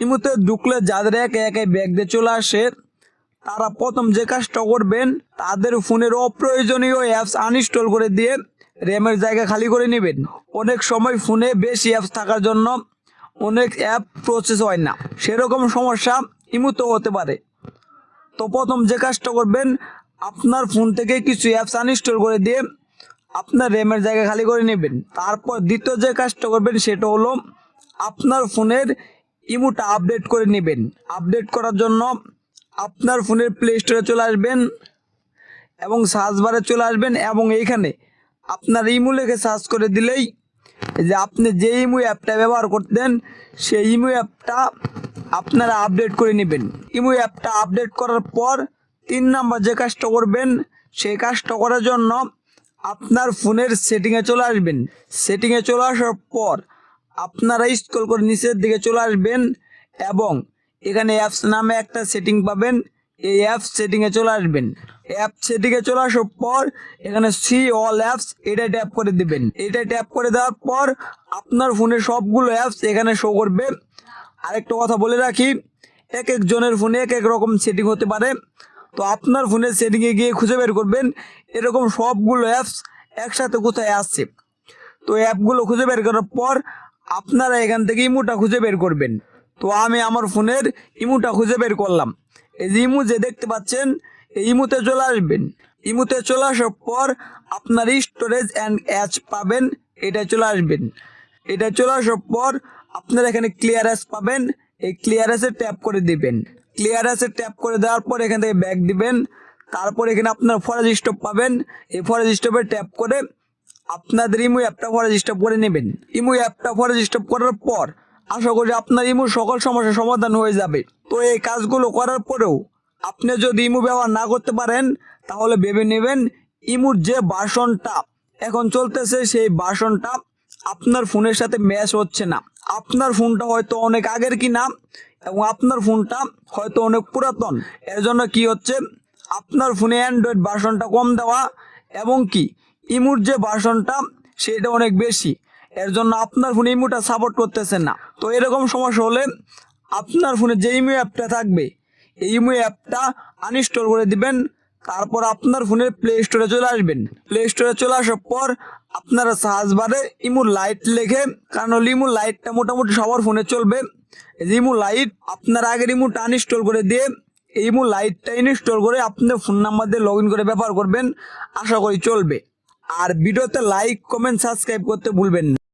ইমুতে ঢুকলে যাদের একে একে ব্যাগ দিয়ে চলে আসে, তারা প্রথম যে কাজটা করবেন, তাদের ফোনের অপ্রয়োজনীয় অ্যাপস আনইনস্টল করে দিয়ে র্যামের জায়গা খালি করে নেবেন। অনেক সময় ফোনে বেশি অ্যাপস থাকার জন্য অনেক অ্যাপ প্রসেস হয় না। সেরকম সমস্যা ইমুতে হতে পারে। তো প্রথম যে কাজটা করবেন, আপনার ফোন থেকে কিছু অ্যাপস আনইনস্টল করে দিয়ে আপনার র্যামের জায়গা খালি করে নেবেন। তারপর দ্বিতীয় যে কাজটা করবেন, সেটা হলো আপনার ফোনের ইমোটা আপডেট করে নেবেন। আপডেট করার জন্য আপনার ফোনের প্লে স্টোরে চলে আসবেন এবং সার্চ বারে চলে আসবেন এবং এইখানে আপনার ইমো লিখে সার্চ করে দিলেই যে আপনি যে ইমু অ্যাপটা ব্যবহার করতেন, সেই ইমু অ্যাপটা আপনারা আপডেট করে নেবেন। ইমু অ্যাপটা আপডেট করার পর তিন নাম্বার যে কাজটা করবেন, সেই কাজটা করার জন্য আপনার ফোনের সেটিংয়ে চলে আসবেন। সেটিংয়ে চলে আসার পর আপনারা স্ক্রল করে নিচের দিকে চলে আসবেন এবং এখানে অ্যাপস নামে একটা সেটিং পাবেন। এই অ্যাপ সেটিংয়ে চলে আসবেন। অ্যাপ সেটিংয়ে চলে আসার পর এখানে সি অল অ্যাপস এটা ট্যাপ করে দিবেন। এটা ট্যাপ করে দেওয়ার পর আপনার ফোনে সবগুলো অ্যাপস এখানে শো করবে। আরেকটা কথা বলে রাখি, এক এক জনের ফোনে এক এক রকম সেটিং হতে পারে। তো আপনার ফোনের সেটিংয়ে গিয়ে খুঁজে বের করবেন, এরকম সবগুলো অ্যাপস একসাথে কোথায় আসছে। তো অ্যাপগুলো খুঁজে বের করার পর আপনারা এখান থেকে ইমুটা খুঁজে বের করবেন। তো আমি আমার ফোনের ইমুটা খুঁজে বের করলাম। এই যে ইমু যে দেখতে পাচ্ছেন, এই ইমুতে চলে আসবেন। ইমুতে চলে আসার পর আপনার স্টোরেজ অ্যান্ড অ্যাচ পাবেন এটা চলে আসবেন। এটা চলে আসার পর আপনারা এখানে ক্লিয়ারেন্স পাবেন, এই ক্লিয়ারেন্সে ট্যাপ করে দিবেন। ক্লিয়ারেন্সে ট্যাপ করে দেওয়ার পর এখান থেকে ব্যাক দিবেন। তারপর এখানে আপনার ফরেজ স্টপ পাবেন। এই ফরেজ স্টপে ট্যাপ করে আপনাদের ইমু অ্যাপটা ফরেজ স্টপ করে নেবেন। ইমু অ্যাপটা ফরেজ স্টপ করার পর আশা করি আপনার ইমু সকল সমস্যার সমাধান হয়ে যাবে। তো এই কাজগুলো করার পরেও আপনি যদি ইমু ব্যবহার না করতে পারেন, তাহলে ভেবে নেবেন ইমুর যে বাসনটা এখন চলতেছে, সেই বাসনটা আপনার ফোনের সাথে ম্যাচ হচ্ছে না। আপনার ফোনটা হয়তো অনেক আগের কিনা এবং আপনার ফোনটা হয়তো অনেক পুরাতন। এর জন্য কি হচ্ছে? আপনার ফোনে অ্যান্ড্রয়েড বাসনটা কম দেওয়া এবং কি? ইমুর যে ভার্সনটা সেটা অনেক বেশি। এর জন্য আপনার ফোনে ইমুটা সাপোর্ট করতেছে না। তো এরকম সমস্যা হলে আপনার ফোনে যে ইমু অ্যাপটা থাকবে, এই ইমু অ্যাপটা আনইনস্টল করে দিবেন, তারপর আপনার ফোনের প্লে স্টোরে চলে আসবেন। প্লে স্টোরে চলে আসার পর আপনারা সার্চ বারে ইমু লাইট লেখে, কারণ হলো ইমু লাইটটা মোটামুটি সবার ফোনে চলবে। ইমু লাইট আপনার আগের ইমুটা আনইনস্টল করে দিয়ে এই ইমু লাইটটা ইনস্টল করে আপনার ফোন নাম্বার দিয়ে লগ করে ব্যবহার করবেন। আশা করি চলবে। আর ভিডিওতে লাইক কমেন্ট সাবস্ক্রাইব করতে ভুলবেন না।